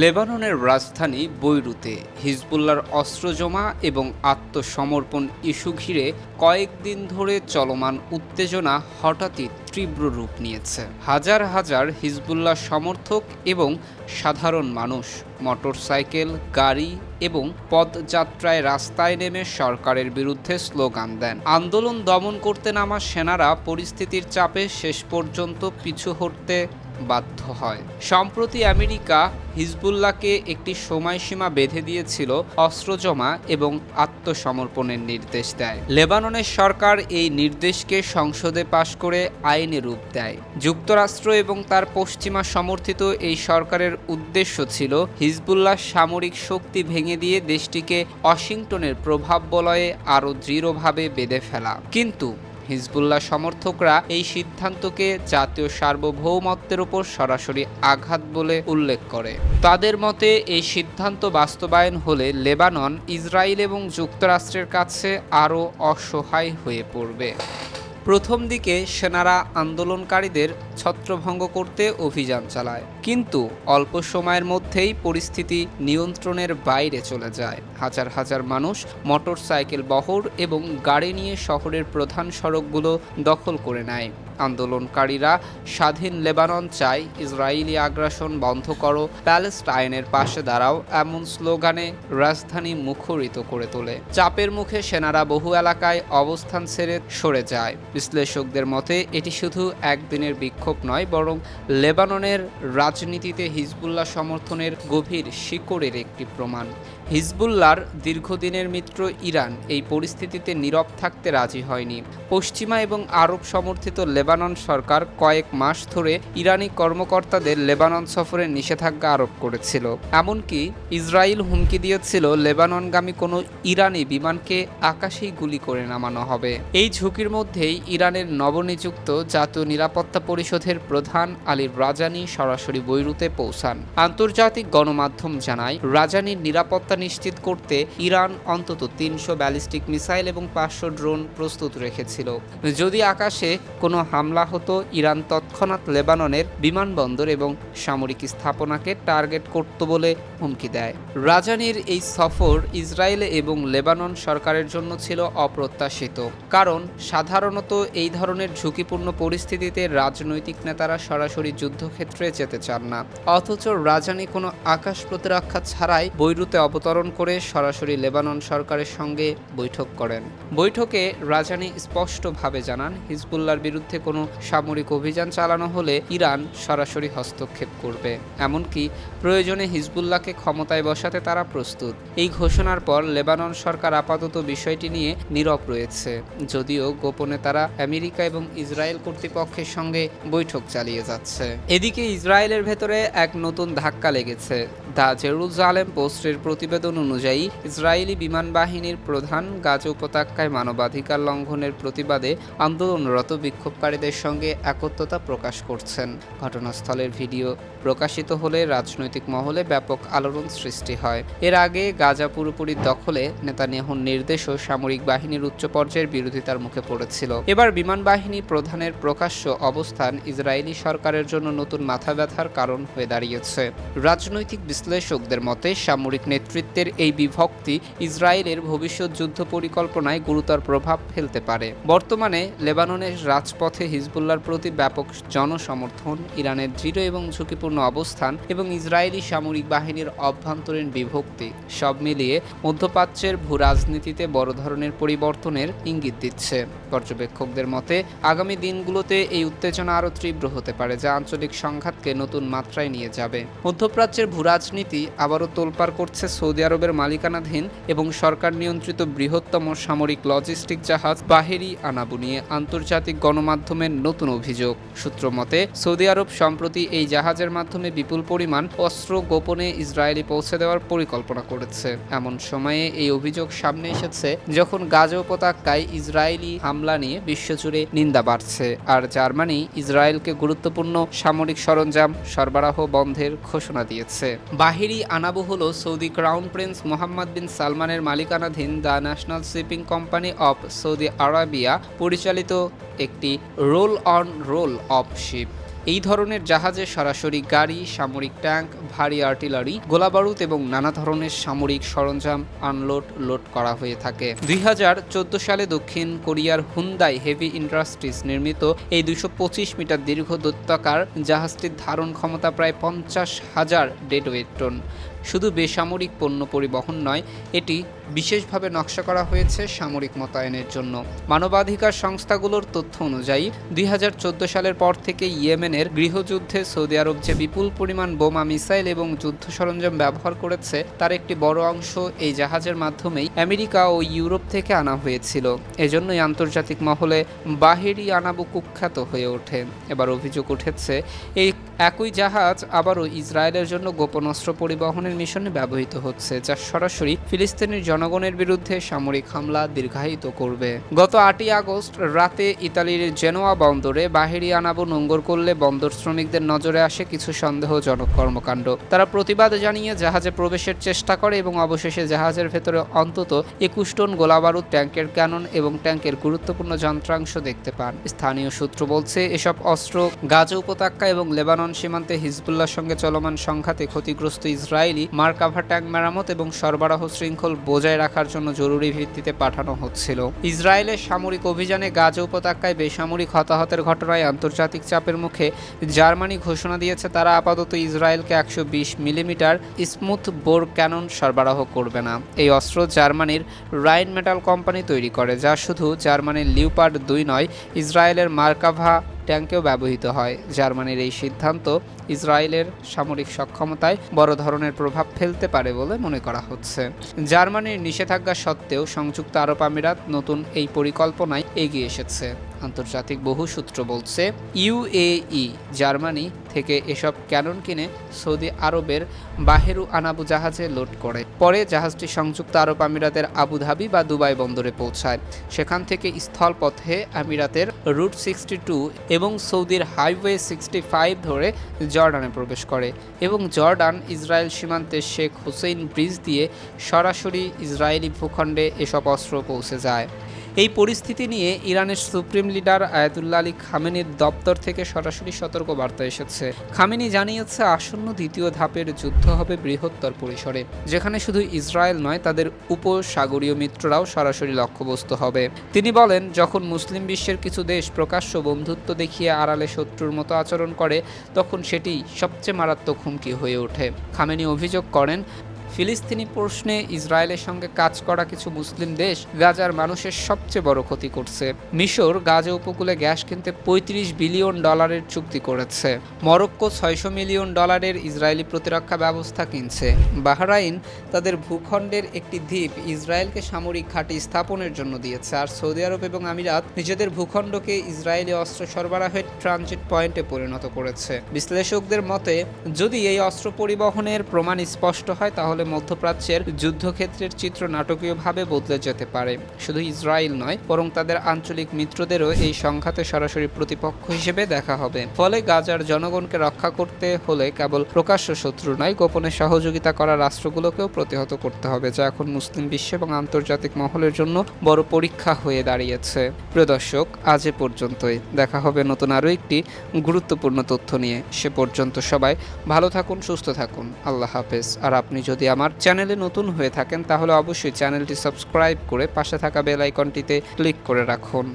লেবাননের রাজধানী বৈরুতে হিজবুল্লার অস্ত্র জমা এবং আত্মসমর্পণ ইস্যু ঘিরে কয়েকদিন ধরে চলমান উত্তেজনা হঠাৎই তীব্র রূপ নিয়েছে। হাজার হাজার হিজবুল্লাহ সমর্থক এবং সাধারণ মানুষ, মোটরসাইকেল, গাড়ি এবং পদযাত্রায় রাস্তায় নেমে সরকারের বিরুদ্ধে স্লোগান দেন। আন্দোলন দমন করতে নামা সেনারা পরিস্থিতির চাপে শেষ পর্যন্ত পিছু হটতে বাধ্য হয়। সম্প্রতি আমেরিকা হিজবুল্লাহকে একটি সময়সীমা বেঁধে দিয়েছিল, অস্ত্র জমা এবং আত্মসমর্পণের নির্দেশ দেয়। লেবাননের সরকার এই নির্দেশকে সংসদে পাশ করে আইনে রূপ দেয়। যুক্তরাষ্ট্র এবং তার পশ্চিমা সমর্থিত এই সরকারের উদ্দেশ্য ছিল হিজবুল্লাহ সামরিক শক্তি ভেঙে দিয়ে দেশটিকে ওয়াশিংটনের প্রভাব বলয়ে আরও দৃঢ়ভাবে বেঁধে ফেলা। কিন্তু হিজবুল্লাহ সমর্থকরা এই সিদ্ধান্তকে জাতীয় সার্বভৌমত্বের উপর সরাসরি আঘাত বলে উল্লেখ করে। তাদের মতে, এই সিদ্ধান্ত বাস্তবায়ন হলে লেবানন, ইসরায়েল এবং যুক্তরাষ্ট্রের কাছে আরও অসহায় হয়ে পড়বে। প্রথম দিকে সেনারা আন্দোলনকারীদের ছত্রভঙ্গ করতে অভিযান চালায়। কিন্তু অল্প সময়ের মধ্যেই পরিস্থিতি নিয়ন্ত্রণের বাইরে চলে যায়। হাজার হাজার মানুষ মোটরসাইকেল বহর এবং গাড়ি নিয়ে শহরের প্রধান সড়কগুলো দখল করে নেয়। আন্দোলনকারীরা স্বাধীন লেবানন চাই ইসরায়েলি আগ্রাসন বন্ধ করো, প্যালেস্টাইনের পাশে দাঁড়াও এমন স্লোগানে রাজধানী মুখরিত করে তোলে। চাপের মুখে সেনারা বহু এলাকায় অবস্থান ছেড়ে সরে যায়। বিশ্লেষকদের মতে এটি শুধু একদিনের বিক্ষোভ নয় বরং লেবাননের রাজনীতিতে হিজবুল্লাহ সমর্থনের গভীর শিকড়ের একটি প্রমাণ। হিজবুল্লাহর দীর্ঘদিনের মিত্র ইরান এই পরিস্থিতিতে নীরব থাকতে রাজি হয়নি। পশ্চিমা এবং আরব সমর্থিত লেবানন সরকার কয়েক মাস ধরে ইরানি কর্মকর্তাদের লেবানন সফরে নিষেধাজ্ঞা আরোপ করেছিল। এমনকি ইসরায়েল হুমকি দিয়েছিল, লেবাননগামী কোনো ইরানি বিমানকে আকাশেই গুলি করে নামানো হবে। এই ঝুঁকির মধ্যেই ইরানের নবনিযুক্ত জাতীয় নিরাপত্তা পরিষদের প্রধান আলী রাজানি সরাসরি বৈরুতে পৌঁছান। আন্তর্জাতিক গণমাধ্যম জানায়, রাজানির নিরাপত্তা নিশ্চিত করতে ইরান অন্তত তিনশো ব্যালিস্টিক মিসাইল এবং পাঁচশো ড্রোন প্রস্তুত রেখেছিল। যদি আকাশে কোনো হামলা হতো, ইরান তৎক্ষণাৎ লেবাননের বিমানবন্দর এবং সামরিক স্থাপনাকে টার্গেট করত বলে হুমকি দেয়। রাজানির এই সফর ইসরায়েল এবং লেবানন সরকারের জন্য ছিল অপ্রত্যাশিত, কারণ সাধারণত এই ধরনের ঝুঁকিপূর্ণ পরিস্থিতিতে রাজনৈতিক নেতারা সরাসরি যুদ্ধক্ষেত্রে যেতে চান না। অথচ রাজানি কোনো আকাশ প্রতিরক্ষা ছাড়াই বৈরুতে অবতরণ করে সরাসরি লেবানন সরকারের সঙ্গে বৈঠক করেন। বৈঠকে রাজানি স্পষ্টভাবে জানান, হিজবুল্লাহর বিরুদ্ধে কোনো সামরিক অভিযান চালানো হলে ইরান সরাসরি হস্তক্ষেপ করবে। এমনকি প্রয়োজনে হিজবুল্লাহকে ক্ষমতায় বসাতে তারা প্রস্তুত। এই ঘোষণার পর লেবানন সরকার আপাতত বিষয়টি নিয়ে নীরব রয়েছে। যদিও গোপনে তারা আমেরিকা এবং ইসরায়েল কর্তৃপক্ষের সঙ্গে বৈঠক চালিয়ে যাচ্ছে। এদিকে ইসরায়েলের ভেতরে এক নতুন ধাক্কা লেগেছে। দ্য জেরুজালেম পোস্টের প্রতিবেদন অনুযায়ী, ইসরায়েলি বিমান বাহিনীর প্রধান গাজা উপত্যকায় মানবাধিকার লঙ্ঘনের প্রতিবাদে আন্দোলনরত বিক্ষোভকারীদের সঙ্গে একত্রতা প্রকাশ করছেন। ঘটনাস্থলের ভিডিও প্রকাশিত হলে রাজনৈতিক মহলে ব্যাপক আলোড়ন সৃষ্টি হয়। এর আগে গাজা পুরোপুরি দখলে নেতানিয়াহুর নির্দেশ ও সামরিক বাহিনীর উচ্চ পর্যায়ের বিরোধিতার মুখে পড়েছিল। এবার বিমান বাহিনী প্রধানের প্রকাশ্য অবস্থান ইসরায়েলি সরকারের জন্য নতুন মাথা ব্যথার কারণ হয়ে দাঁড়িয়েছে। রাজনৈতিক বিশ্লেষকদের মতে, সামরিক নেতৃত্বের এই বিভক্তি ইসরায়েলের ভবিষ্যৎ যুদ্ধ পরিকল্পনায় গুরুতর প্রভাব ফেলতে পারে। বর্তমানে লেবাননের রাজপথে হিজবুল্লার প্রতি ব্যাপক জনসমর্থন, ইরানের দৃঢ় এবং ঝুঁকিপূর্ণ অবস্থান এবং ইসরায়েলি সামরিক বাহিনীর অভ্যন্তরীণ বিভক্তি সব মিলিয়ে মধ্যপ্রাচ্যের ভূ রাজনীতিতে বড় ধরনের পরিবর্তনের ইঙ্গিত দিচ্ছে। পর্যবেক্ষকদের মতে, আগামী দিনগুলোতে এই উত্তেজনা আরও তীব্র হতে পারে, যা আঞ্চলিক সংঘাতকে নতুন মাত্রায় নিয়ে যাবে। মধ্যপ্রাচ্যের ভূরাজনীতি আবারও তোলপাড় করছে সৌদি আরবের মালিকানাধীন এবং সরকার নিয়ন্ত্রিত বৃহত্তম সামরিক লজিস্টিক জাহাজ বাহেরি আনাবু নিয়ে আন্তর্জাতিক গণমাধ্যমের নতুন অভিযোগ। সূত্র মতে, সৌদি আরব সম্প্রতি এই জাহাজের মাধ্যমে বিপুল পরিমাণ অস্ত্র গোপনে ইসরায়েলি পৌঁছে দেওয়ার পরিকল্পনা করেছে। এমন সময়ে এই অভিযোগ সামনে এসেছে যখন গাজা উপত্যকায় ইসরায়েলি হামলা নিয়ে বিশ্বজুড়ে নিন্দা বাড়ছে। আর জার্মানি ইসরায়েলকে গুরুত্বপূর্ণ সামরিক সরঞ্জাম সরবরাহ বন্ধের ঘোষণা দিয়েছে। বাহিরি আনাবো হল Saudi crown prince Mohammed bin সালমানের মালিকানাধীন the national shipping company of Saudi Arabia পরিচালিত একটি roll on roll off ship. এই ধরনের জাহাজে সরাসরি গাড়ি, সামরিক ট্যাঙ্ক, ভারী আর্টিলারি, গোলাবারুদ এবং নানা ধরনের সামরিক সরঞ্জাম আনলোড, লোড করা হয়ে থাকে। দুই হাজার চোদ্দ সালে দক্ষিণ কোরিয়ার হুন্দাই হেভি ইন্ডাস্ট্রিজ নির্মিত এই দুশো মিটার দীর্ঘ দৈত্যাকার জাহাজটির ধারণ ক্ষমতা প্রায় পঞ্চাশ হাজার ডেডওয়েট টন। শুধু বেসামরিক পণ্য পরিবহন নয়, এটি বিশেষভাবে নকশা করা হয়েছে সামরিক মোতায়েনের জন্য। মানবাধিকার সংস্থাগুলোর তথ্য অনুযায়ী, দুই হাজার চোদ্দ সালের পর থেকে ইয়েমেনের গৃহযুদ্ধে সৌদি আরব যে বিপুল পরিমাণ বোমা, মিসাইল এবং যুদ্ধ সরঞ্জাম ব্যবহার করেছে, তার একটি বড় অংশ এই জাহাজের মাধ্যমেই আমেরিকা ও ইউরোপ থেকে আনা হয়েছিল। এজন্যই আন্তর্জাতিক মহলে বাহিরি আনাবু কুখ্যাত হয়ে ওঠে। এবার অভিযোগ উঠেছে, এই একই জাহাজ আবারও ইসরায়েলের জন্য গোপন অস্ত্র পরিবহনের মিশনে ব্যবহৃত হচ্ছে, যা সরাসরি ফিলিস্তিনের জনগণের বিরুদ্ধে সামরিক হামলা দীর্ঘায়িত করবে। গত আটই আগস্ট রাতে ইতালির জেনোয়া বন্দরে বাহিরি আনাবো নোঙ্গর করলে বন্দর শ্রমিকদের নজরে আসে কিছু সন্দেহজনক কর্মকাণ্ড। তারা প্রতিবাদ জানিয়ে জাহাজে প্রবেশের চেষ্টা করে এবং অবশেষে জাহাজের ভেতরে অন্তত একুশ টন গোলাবারুদ ট্যাঙ্কের ক্যানন এবং ট্যাঙ্কের গুরুত্বপূর্ণ যন্ত্রাংশ দেখতে পান। স্থানীয় সূত্র বলছে, এসব অস্ত্র গাজা উপত্যকা এবং লেবানন সীমান্তে হিজবুল্লাহর সঙ্গে চলমান সংঘাতে ক্ষতিগ্রস্ত ইসরায়েলি মার্কাভা ট্যাঙ্ক মেরামত এবং সরবরাহ শৃঙ্খল বজায় রাখার জন্য জরুরি ভিত্তিতে পাঠানো হচ্ছিল। ইসরায়েলের সামরিক অভিযানে গাজা উপত্যকায় বেসামরিক হতাহতের ঘটনায় আন্তর্জাতিক চাপের মুখে জার্মানি ঘোষণা দিয়েছে তারা আপাতত ইসরায়েলকে একশো বিশ মিলিমিটার স্মুথ বোর ক্যানন সরবরাহ করবে না। এই অস্ত্র জার্মানির রাইন মেটাল কোম্পানি তৈরি করে, যা শুধু জার্মানির লিউপার্ড দুই নয়, ইসরায়েলের মার্কাভা ট্যাঙ্কেও ব্যবহৃত হয়। জার্মানির এই সিদ্ধান্ত ইসরায়েলের সামরিক সক্ষমতায় বড় ধরনের প্রভাব ফেলতে পারে বলে মনে করা হচ্ছে। জার্মানির নিষেধাজ্ঞা সত্ত্বেও সংযুক্ত আরব আমিরাত নতুন এই পরিকল্পনায় এগিয়ে এসেছে। আন্তর্জাতিক বহু সূত্র বলছে ইউএই জার্মানি থেকে এসব ক্যানন কিনে সৌদি আরবের বাহেরু আনাবু জাহাজে লোড করে। পরে জাহাজটি সংযুক্ত আরব আমিরাতের আবুধাবি বা দুবাই বন্দরে পৌঁছায়। সেখান থেকে স্থলপথে আমিরাতের রুট সিক্সটি টু এবং সৌদির হাইওয়ে সিক্সটি ফাইভ ধরে জর্ডানে প্রবেশ করে এবং জর্ডান, ইসরায়েল সীমান্তে শেখ হুসেইন ব্রিজ দিয়ে সরাসরি ইসরায়েলি ভূখণ্ডে এসব অস্ত্র পৌঁছে যায়। এই পরিস্থিতি নিয়ে ইরানের সুপ্রিম লিডার আয়াতুল্লাহ আলী খামেনির দপ্তর থেকে সরাসরি সতর্ক বার্তা এসেছে। খামেনি জানিয়েছে, আসন্ন দ্বিতীয় ধাপের যুদ্ধ হবে বৃহত্তর পরিসরে, যেখানে শুধু ইসরায়েল নয়, তাদের উপসাগরীয় মিত্ররাও সরাসরি লক্ষ্যবস্তু হবে। তিনি বলেন, যখন মুসলিম বিশ্বের কিছু দেশ প্রকাশ্য বন্ধুত্ব দেখিয়ে আড়ালে শত্রুর মতো আচরণ করে, তখন সেটি সবচেয়ে মারাত্মক হুমকি হয়ে ওঠে। খামেনি অভিযোগ করেন ফিলিস্তিনি প্রশ্নে ইসরায়েলের সঙ্গে কাজ করা কিছু মুসলিম দেশ গাজার মানুষের সবচেয়ে বড় ক্ষতি করছে। মিশর গাজা উপকূলে গ্যাস কিনতে ৩৫ বিলিয়ন ডলারের চুক্তি করেছে। মরক্কো ছয়শো মিলিয়ন ডলারের ইসরায়েলি প্রতিরক্ষা ব্যবস্থা কিনছে। বাহরাইন তাদের ভূখণ্ডের একটি দ্বীপ ইসরায়েলকে সামরিক ঘাঁটি স্থাপনের জন্য দিয়েছে। আর সৌদি আরব এবং আমিরাত নিজেদের ভূখণ্ডকে ইসরায়েলি অস্ত্র সরবরাহের ট্রানজিট পয়েন্টে পরিণত করেছে। বিশ্লেষকদের মতে, যদি এই অস্ত্র পরিবহনের প্রমাণ স্পষ্ট হয়, তাহলে মধ্যপ্রাচ্যের যুদ্ধক্ষেত্রের চিত্র নাটকীয়ভাবে বদলে যেতে পারে। শুধু ইসরায়েল নয়, বরং তাদের আঞ্চলিক মিত্রদেরও এই সংঘাতে সরাসরি প্রতিপক্ষ হিসেবে দেখা হবে। ফলে গাজার জনগণকে রক্ষা করতে হলে কেবল প্রকাশ্য শত্রু নয়, গোপনে সহযোগিতা করা রাষ্ট্রগুলোকেও প্রতিহত করতে হবে, যা এখন মুসলিম বিশ্ব এবং আন্তর্জাতিক মহলের জন্য বড় পরীক্ষা হয়ে দাঁড়িয়েছে। প্রিয় দর্শক, আজ এ পর্যন্তই। দেখা হবে নতুন আরও একটি গুরুত্বপূর্ণ তথ্য নিয়ে। সে পর্যন্ত সবাই ভালো থাকুন, সুস্থ থাকুন। আল্লাহ হাফেজ। আর আপনি যদি আমার চ্যানেলে নতুন হয়ে থাকেন, তাহলে অবশ্যই চ্যানেলটি সাবস্ক্রাইব করে পাশে থাকা বেল আইকনটিতে ক্লিক করে রাখুন।